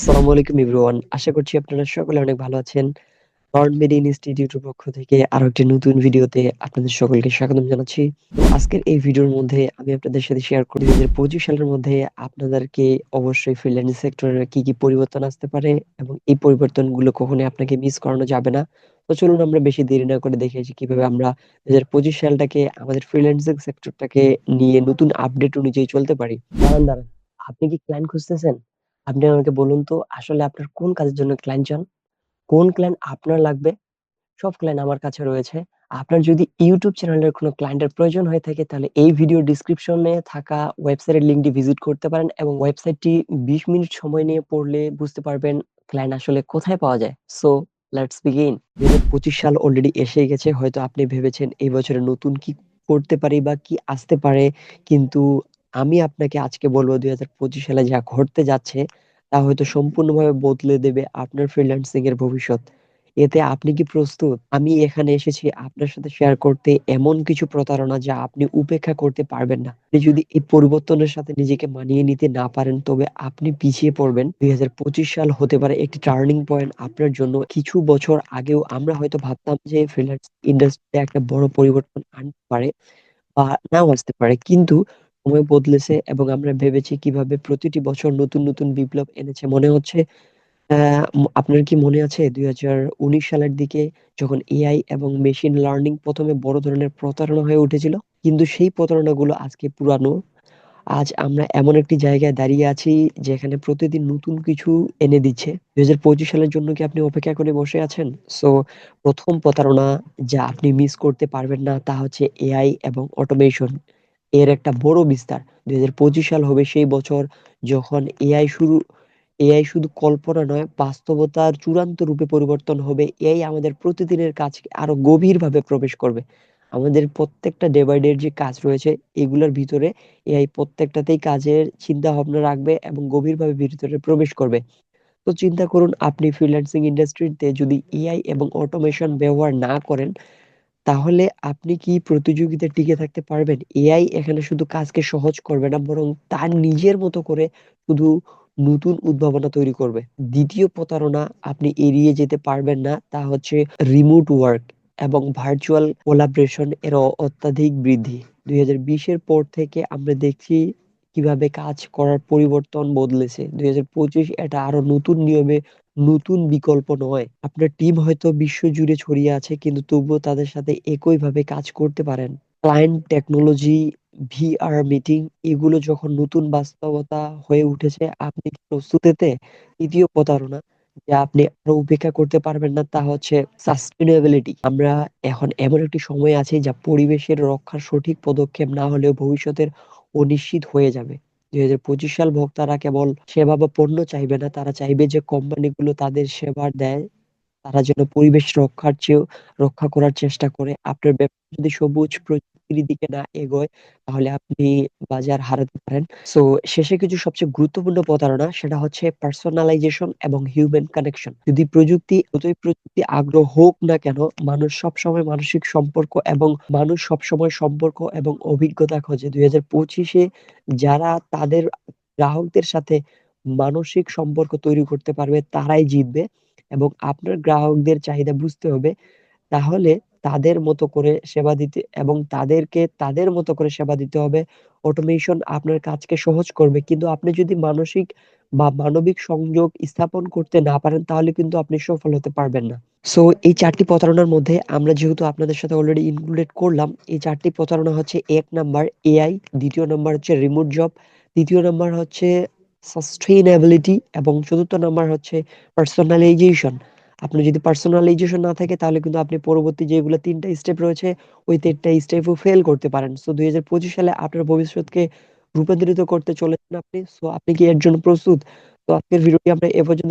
আসসালামু আলাইকুম এভরিওয়ান। আশা করছি আপনারা সকলে অনেক ভালো আছেন। ইনস্টিটিউটের পক্ষ থেকে আরও একটি নতুন ভিডিওতে আপনাদের সকলকে স্বাগতম জানাচ্ছি। আজকের এই ভিডিওর মধ্যে আমি আপনাদের সাথে শেয়ার করি ২০২৫ সালের মধ্যে আপনাদেরকে অবশ্যই ফ্রিল্যান্সিং কি, কি পরিবর্তন আসতে পারে এবং এই পরিবর্তনগুলো কখনোই আপনাকে মিস করানো যাবে না। তো চলুন আমরা বেশি দেরি না করে দেখে কীভাবে আমরা ২০২৫ সালটাকে আমাদের ফ্রিল্যান্সিং সেক্টরটাকে নিয়ে নতুন আপডেট অনুযায়ী চলতে পারি। দাঁড়ান। আপনি কি ক্লায়েন্ট খুঁজতেছেন? আপনি আমাকে বলুন তো, আসলে আপনার কোন কাজের জন্য ক্লায়েন্ট চান? কোন ক্লায়েন্ট আপনার লাগবে? সব ক্লায়েন্ট আমার কাছে রয়েছে। আপনার যদি ইউটিউব চ্যানেলের কোনো ক্লায়েন্টের প্রয়োজন হয়ে থাকে, তাহলে এই ভিডিও ডিসক্রিপশনে থাকা ওয়েবসাইটের লিঙ্কটি ভিজিট করতে পারেন এবং ওয়েবসাইটটি ২০ মিনিট সময় নিয়ে পড়লে বুঝতে পারবেন ক্লায়েন্ট আসলে কোথায় পাওয়া যায়। সো লেটস বিগিন ২০২৫ সাল অলরেডি এসে গেছে। হয়তো আপনি ভেবেছেন এই বছরে নতুন কি করতে পারি বা কি আসতে পারে। কিন্তু আমি আপনাকে আজকে বলব দুই হাজার পঁচিশ সালে যা ঘটতে যাচ্ছে, তা হয়তো সম্পূর্ণভাবে বদলে দেবে আপনার ফ্রিল্যান্সিং এর ভবিষ্যৎ। এতে আপনি কি প্রস্তুত? আমি এখানে এসেছি আপনার সাথে শেয়ার করতে এমন কিছু প্রতারণা যা আপনি উপেক্ষা করতে পারবেন না। আপনি যদি এই পরিবর্তনের সাথে নিজেকে মানিয়ে নিতে না পারেন, তবে আপনি পিছিয়ে পড়বেন। ২০২৫ সাল হতে পারে একটি টার্নিং পয়েন্ট আপনার জন্য। কিছু বছর আগেও আমরা হয়তো ভাবতাম যে ফ্রিল্যান্স ইন্ডাস্ট্রিতে একটা বড় পরিবর্তন আনতে পারে বা নাও আসতে পারে। কিন্তু সময় বদলেছে এবং আমরা ভেবেছি কীভাবে প্রতিটি বছর নতুন, নতুন বিপ্লব এনেছে। মনে হচ্ছে আপনার কি মনে আছে ২০১৯ সালের দিকে যখন এআই এবং মেশিন লার্নিং প্রথমে বড় ধরনের প্রতারণা হয়ে উঠেছিল? কিন্তু সেই প্রতারণাগুলো আজকে পুরানো। আজ আমরা এমন একটি জায়গায় দাঁড়িয়ে আছি যেখানে প্রতিদিন নতুন কিছু এনে দিচ্ছে। ২০২৫ সালের জন্য কি আপনি অপেক্ষা করে বসে আছেন? সো প্রথম প্রতারণা যা আপনি মিস করতে পারবেন না তা হচ্ছে এআই এবং অটোমেশন। এর একটা বড় বিস্তার। ২০২৫ সাল হবে সেই বছর যখন এআই শুরু এআই শুধু কল্পনা নয়, বাস্তবতার চূড়ান্ত রূপে পরিবর্তন হবে। এআই আমাদের প্রতিদিনের কাজকে আরও গভীরভাবে প্রবেশ করবে। আমাদের প্রত্যেকটা ডে বাই ডে যে কাজ রয়েছে এগুলোর ভিতরে এআই প্রত্যেকটাতেই কাজের চিন্তাভাবনা রাখবে এবং গভীরভাবে ভিতরে প্রবেশ করবে। তো চিন্তা করুন আপনি ফ্রিল্যান্সিং ইন্ডাস্ট্রিতে যদি এআই এবং অটোমেশন ব্যবহার না করেন তাহলে আপনি কি প্রতিযোগিতায় টিকে থাকতে পারবেন? এআই এখানে শুধু কাজকে সহজ করবে না, বরং তার নিজের মতো করে শুধু নতুন উদ্ভাবনা তৈরি করবে। ২য় প্রতারণা আপনি এড়িয়ে যেতে পারবেন না, তা হচ্ছে রিমোট ওয়ার্ক এবং ভার্চুয়াল কোলাবরেশন এর অত্যাধিক বৃদ্ধি। ২০২০ এর পর থেকে আমরা দেখছি কীভাবে কাজ করার পরিবর্তন বদলেছে। ২০২৫ এটা আরও নতুন নিয়মে নতুন বিকল্প নয়। আপনার টিম হয়তো বিশ্বজুড়ে ছড়িয়ে আছে কিন্তু তবুও তাদের সাথে একইভাবে কাজ করতে পারেন। ক্লায়েন্ট টেকনোলজি, ভিআর মিটিং এগুলো যখন নতুন বাস্তবতা হয়ে উঠেছে আপনি প্রস্তুতিতে? ৩য় প্রতারণা যা আপনি আরও উপেক্ষা করতে পারবেন না তা হচ্ছে সাস্টেইনেবিলিটি। আমরা এখন এমন একটি সময় আছি যা পরিবেশের রক্ষার সঠিক পদক্ষেপ না হলেও ভবিষ্যতের অনিশ্চিত হয়ে যাবে। ২০২৫ সাল ভোক্তারা কেবল সেবা বা পণ্য চাইবে না, তারা চাইবে যে কোম্পানিগুলো তাদের সেবা দেয় তারা যেন পরিবেশ রক্ষার চেয়েও রক্ষা করার চেষ্টা করে। আপনার ব্যবসা যদি সবুজ প্রযুক্তির দিকে না এগোয়, তাহলে আপনি বাজার হারাতে পারেন। সো শেষে কিছু সবচেয়ে গুরুত্বপূর্ণ প্রতারণা, সেটা হচ্ছে পার্সোনালাইজেশন এবং হিউম্যান কানেকশন। যদি প্রযুক্তি, যতই প্রযুক্তি আগ্রহ হোক না কেন, মানুষ সবসময় মানসিক সম্পর্ক এবং মানুষ সবসময় সম্পর্ক এবং অভিজ্ঞতা খোঁজে। ২০২৫ এ যারা তাদের গ্রাহকদের সাথে মানসিক সম্পর্ক তৈরি করতে পারবে, তারাই জিতবে এবং আপনার গ্রাহকদের চাহিদা বুঝতে হবে। তাহলে তাদের মতো করে সেবা দিতে এবং তাদেরকে তাদের মতো করে সেবা দিতে হবে। অটোমেশন আপনার কাজকে সহজ করবে। কিন্তু আপনি যদি মানসিক বা মানবিক সংযোগ স্থাপন করতে না পারেন তাহলে কিন্তু আপনি সফল হতে পারবেন না। সো এই চারটি প্রতারণার মধ্যে আমরা যেহেতু আপনাদের সাথে অলরেডি ইনক্লুডেড করলাম এই চারটি প্রতারণা হচ্ছে এক নাম্বার এআই, দ্বিতীয় নাম্বার হচ্ছে রিমোট জব, ৩য় নাম্বার হচ্ছে সাস্টেইনেবিলিটি এবং চতুর্থ নাম্বার হচ্ছে পার্সোনালাইজেশন। আপনার যদি পার্সোনালাইজেশন না থাকে, তাহলে কিন্তু আপনি পরবর্তী যেগুলো তিনটা স্টেপ রয়েছে, ওই ৩ টা স্টেপও ফেল করতে পারেন। সো ২০২৫ সালে আপনার ভবিষ্যৎকে রূপান্তরিত করতে চলেছেন আপনি। সো আপনি কি এর জন্য প্রস্তুত? তো আজকের ভিডিওটি আমরা এ পর্যন্ত